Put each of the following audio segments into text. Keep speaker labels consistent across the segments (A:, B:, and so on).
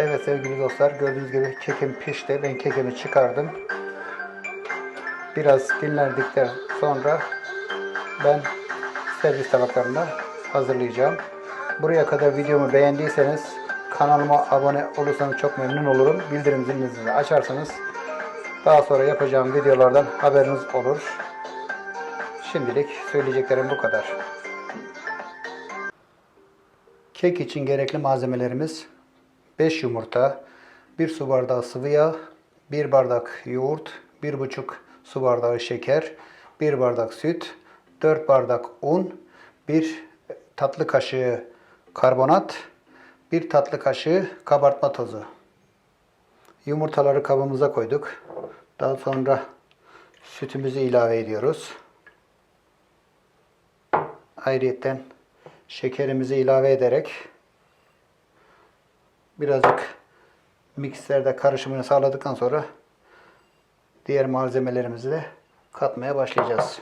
A: Evet sevgili dostlar gördüğünüz gibi kekim pişti. Ben kekimi çıkardım. Biraz dinlendikten sonra ben servis tabaklarına hazırlayacağım. Buraya kadar videomu beğendiyseniz kanalıma abone olursanız çok memnun olurum. Bildirim zilinizi açarsanız daha sonra yapacağım videolardan haberiniz olur. Şimdilik söyleyeceklerim bu kadar. Kek için gerekli malzemelerimiz 5 yumurta, 1 su bardağı sıvı yağ, 1 bardak yoğurt, 1,5 su bardağı şeker, 1 bardak süt, 4 bardak un, 1 tatlı kaşığı karbonat, 1 tatlı kaşığı kabartma tozu. Yumurtaları kabımıza koyduk. Daha sonra sütümüzü ilave ediyoruz. Ayrıyeten şekerimizi ilave ederek birazcık mikserde karışımını sağladıktan sonra diğer malzemelerimizi de katmaya başlayacağız.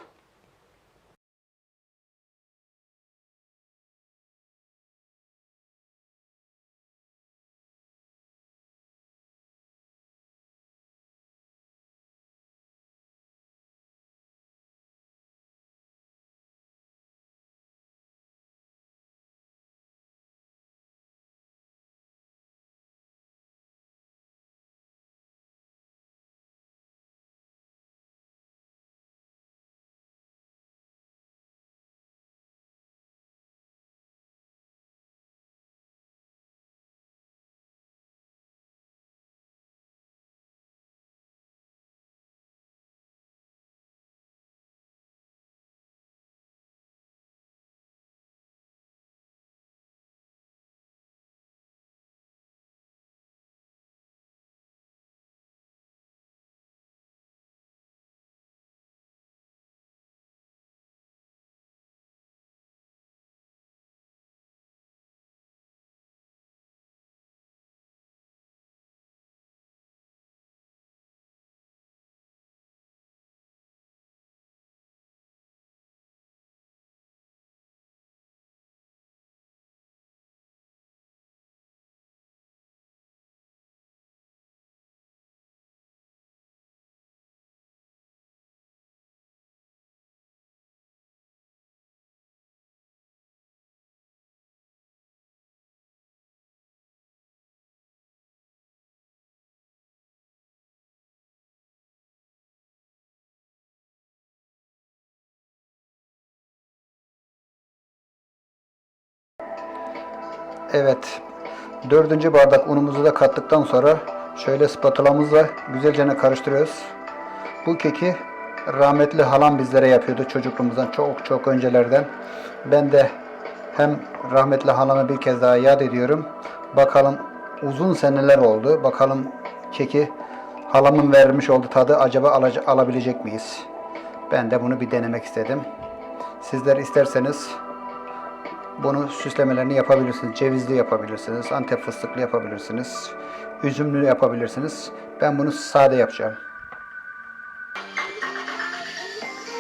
A: Evet. Dördüncü bardak unumuzu da kattıktan sonra şöyle spatulamızla güzelce karıştırıyoruz. Bu keki rahmetli halam bizlere yapıyordu çocukluğumuzdan çok çok öncelerden. Ben de hem rahmetli halamı bir kez daha yad ediyorum. Bakalım uzun seneler oldu. Bakalım keki halamın vermiş olduğu tadı acaba alabilecek miyiz? Ben de bunu bir denemek istedim. Sizler isterseniz bunu süslemelerini yapabilirsiniz. Cevizli yapabilirsiniz. Antep fıstıklı yapabilirsiniz. Üzümlü yapabilirsiniz. Ben bunu sade yapacağım.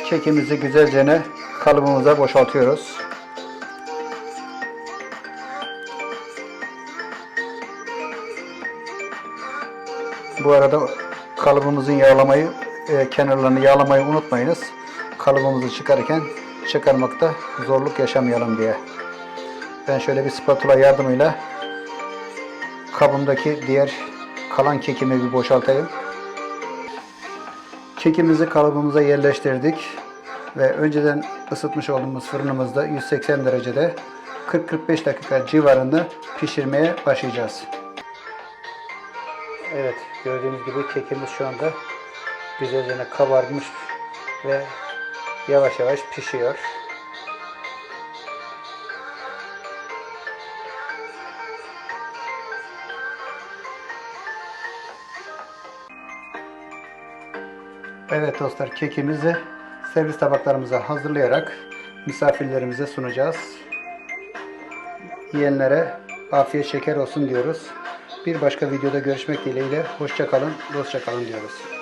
A: Kekimizi güzelce kalıbımıza boşaltıyoruz. Bu arada kalıbımızın yağlamayı, e, kenarlarını yağlamayı unutmayınız. Kalıbımızı çıkarırken çıkarmakta zorluk yaşamayalım diye. Ben şöyle bir spatula yardımıyla kabımdaki diğer kalan kekimi bir boşaltayım. Kekimizi kalıbımıza yerleştirdik ve önceden ısıtmış olduğumuz fırınımızda 180 derecede 40-45 dakika civarında pişirmeye başlayacağız. Evet, gördüğünüz gibi kekimiz şu anda güzelce kabarmış ve yavaş yavaş pişiyor. Evet dostlar kekimizi servis tabaklarımıza hazırlayarak misafirlerimize sunacağız. Yiyenlere afiyet şeker olsun diyoruz. Bir başka videoda görüşmek dileğiyle hoşça kalın, dostça diyoruz.